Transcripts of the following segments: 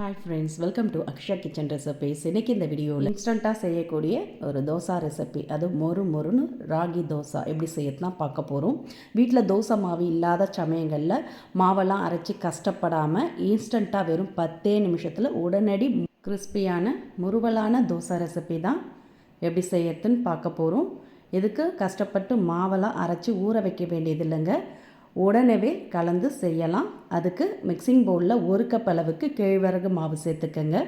Hi friends welcome to Aksha kitchen recipes இன்றைக்கி இந்த வீடியோவில் இன்ஸ்டண்ட்டாக செய்யக்கூடிய ஒரு தோசா ரெசிபி அது மொறு மொறுன்னு ராகி தோசை. எப்படி செய்யறதுனா பார்க்க போகிறோம் வீட்டில் தோசை மாவு இல்லாத சமயங்களில் மாவெல்லாம் அரைச்சி கஷ்டப்படாமல் இன்ஸ்டண்ட்டாக வெறும் பத்தே நிமிஷத்தில் உடனடி கிறிஸ்பியான முறுவலான தோசை ரெசிபி தான் எப்படி செய்யறதுன்னு பார்க்க போகிறோம் இதுக்கு கஷ்டப்பட்டு மாவெல்லாம் அரைச்சி ஊற வைக்க வேண்டியது இல்லைங்க உடனே கலந்து செய்யலாம். அதுக்கு மிக்சிங் பவுலில் ஒரு கப் அளவுக்கு கேழ்வரகு மாவு சேர்த்துக்கங்க.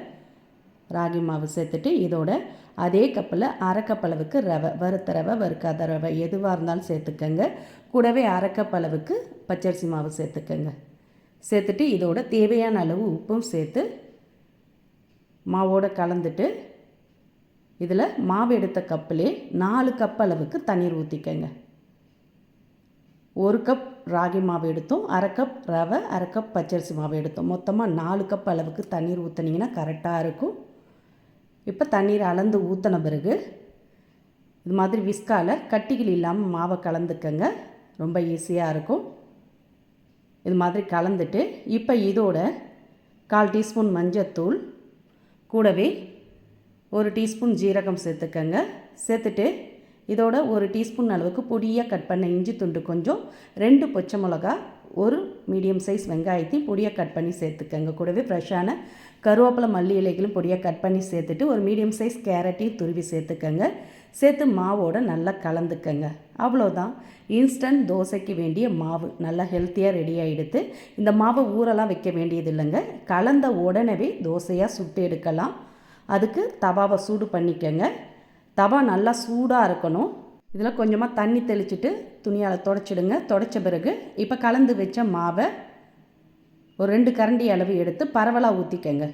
ராகி மாவு சேர்த்துட்டு இதோட அதே கப்பில் அரை கப் அளவுக்கு ரவை வறுத்த ரவை வறுக்காத ரவை எதுவாக இருந்தாலும் சேர்த்துக்கங்க. கூடவே அரை கப் அளவுக்கு பச்சரிசி மாவு சேர்த்துக்கங்க. சேர்த்துட்டு இதோட தேவையான அளவு உப்பும் சேர்த்து மாவோடு கலந்துட்டு இதில் மாவு எடுத்த கப்பிலே நாலு கப் அளவுக்கு தண்ணீர் ஊற்றிக்கங்க ஒரு கப் ராகி மாவு எடுத்தோம் அரை கப் ரவை அரை கப் பச்சரிசி மாவு எடுத்தோம். மொத்தமாக நாலு கப் அளவுக்கு தண்ணீர் ஊற்றுனீங்கன்னா கரெக்டாக இருக்கும். இப்போ தண்ணீர் அளந்து ஊற்றின பிறகு இது மாதிரி விஸ்கால கட்டிகள் இல்லாமல் மாவை கலந்துக்கங்க. ரொம்ப ஈஸியாக இருக்கும். இது மாதிரி கலந்துட்டு இப்போ இதோட கால் டீஸ்பூன் மஞ்சத்தூள் கூடவே ஒரு டீஸ்பூன் ஜீரகம் சேர்த்துக்கங்க. சேர்த்துட்டு இதோட ஒரு டீஸ்பூன் அளவுக்கு பொடியாக கட் பண்ண இஞ்சி துண்டு கொஞ்சம் ரெண்டு பச்சை மிளகா ஒரு மீடியம் சைஸ் வெங்காயத்தையும் பொடியாக கட் பண்ணி சேர்த்துக்கங்க. கூடவே ஃப்ரெஷ்ஷான கருவேப்பிலை மல்லி இலைகளும் பொடியாக கட் பண்ணி சேர்த்துட்டு ஒரு மீடியம் சைஸ் கேரட்டையும் துருவி சேர்த்துக்கங்க. சேர்த்து மாவோட நல்லா கலந்துக்கங்க. அவ்வளோதான். இன்ஸ்டன்ட் தோசைக்கு வேண்டிய மாவு நல்லா ஹெல்த்தியாக ரெடி ஆகிடுத்து இந்த மாவை ஊரெல்லாம் வைக்க வேண்டியது இல்லைங்க கலந்த உடனே தோசையாக சுட்டு எடுக்கலாம். அதுக்கு தவாவை சூடு பண்ணிக்கங்க. தவா நல்லா சூடாக இருக்கணும். இதில் கொஞ்சமாக தண்ணி தெளிச்சுட்டு துணியால் தொடச்சிடுங்க. தொடச்ச பிறகு இப்போ கலந்து வச்ச மாவை ஒரு ரெண்டு கரண்டி அளவு எடுத்து பரவலாக ஊற்றிக்கங்க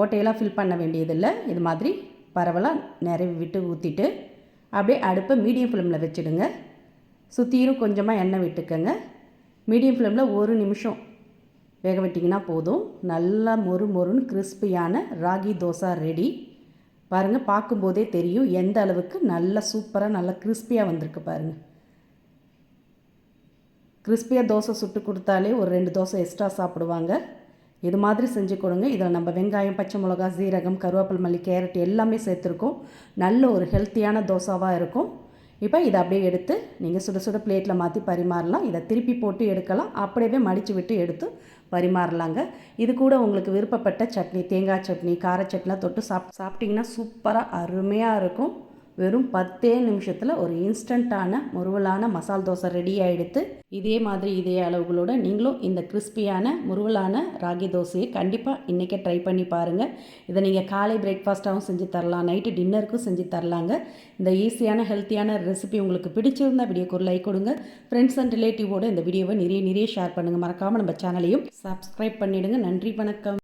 ஓட்டையெல்லாம் ஃபில் பண்ண வேண்டியதில்லை. இது மாதிரி பரவலாக நிறைய விட்டு ஊற்றிட்டு அப்படியே அடுப்பை மீடியம் ஃப்ளேமில் வச்சுடுங்க. சுற்றியும் கொஞ்சமாக எண்ணெய் விட்டுக்கங்க. மீடியம் ஃப்ளேமில் ஒரு நிமிஷம் வேக விட்டிங்கன்னா போதும். நல்லா மொறு மொறுன்னு கிறிஸ்பியான ராகி தோசை ரெடி பாருங்கள் பார்க்கும்போதே தெரியும் எந்த அளவுக்கு நல்ல சூப்பராக நல்லா கிறிஸ்பியாக வந்திருக்கு பாருங்கள் கிறிஸ்பியாக தோசை சுட்டு கொடுத்தாலே ஒரு ரெண்டு தோசை எக்ஸ்ட்ரா சாப்பிடுவாங்க. இது மாதிரி செஞ்சு கொடுங்க. இதில் நம்ம வெங்காயம் பச்சை மிளகா சீரகம் கருவேப்பில் மல்லி கேரட் எல்லாமே சேர்த்துருக்கோம். நல்ல ஒரு ஹெல்த்தியான தோசாவாக இருக்கும். இப்போ இதை அப்படியே எடுத்து நீங்கள் சுட சுட பிளேட்டில் மாற்றி பரிமாறலாம். இதை திருப்பி போட்டு எடுக்கலாம். அப்படியே மடித்து விட்டு எடுத்து பரிமாறலாங்க. இது கூட உங்களுக்கு விருப்பப்பட்ட சட்னி தேங்காய் சட்னி கார சட்னிலாம் தொட்டு சாப் சாப்பிட்டிங்கன்னா சூப்பராக அருமையாக இருக்கும். வெறும் பத்தே நிமிஷத்தில் ஒரு இன்ஸ்டண்ட்டான முருவலான மசால் தோசை ரெடி ஆகிடுத்து இதே மாதிரி இதே அளவுகளோட நீங்களும் இந்த கிறிஸ்பியான முருவலான ராகி தோசையை கண்டிப்பாக இன்றைக்கே ட்ரை பண்ணி பாருங்கள் இதை நீங்கள் காலை பிரேக்ஃபாஸ்ட்டாகவும் செஞ்சு தரலாம் நைட்டு டின்னருக்கும் செஞ்சு தரலாங்க. இந்த ஈஸியான ஹெல்த்தியான ரெசிபி உங்களுக்கு பிடிச்சிருந்தால் வீடியோக்கு ஒரு லைக் கொடுங்க. ஃப்ரெண்ட்ஸ் அண்ட் ரிலேட்டிவோட இந்த வீடியோவை நிறைய நிறைய ஷேர் பண்ணுங்கள் மறக்காமல் நம்ம சேனலையும் சப்ஸ்கிரைப் பண்ணிவிடுங்க நன்றி வணக்கம்.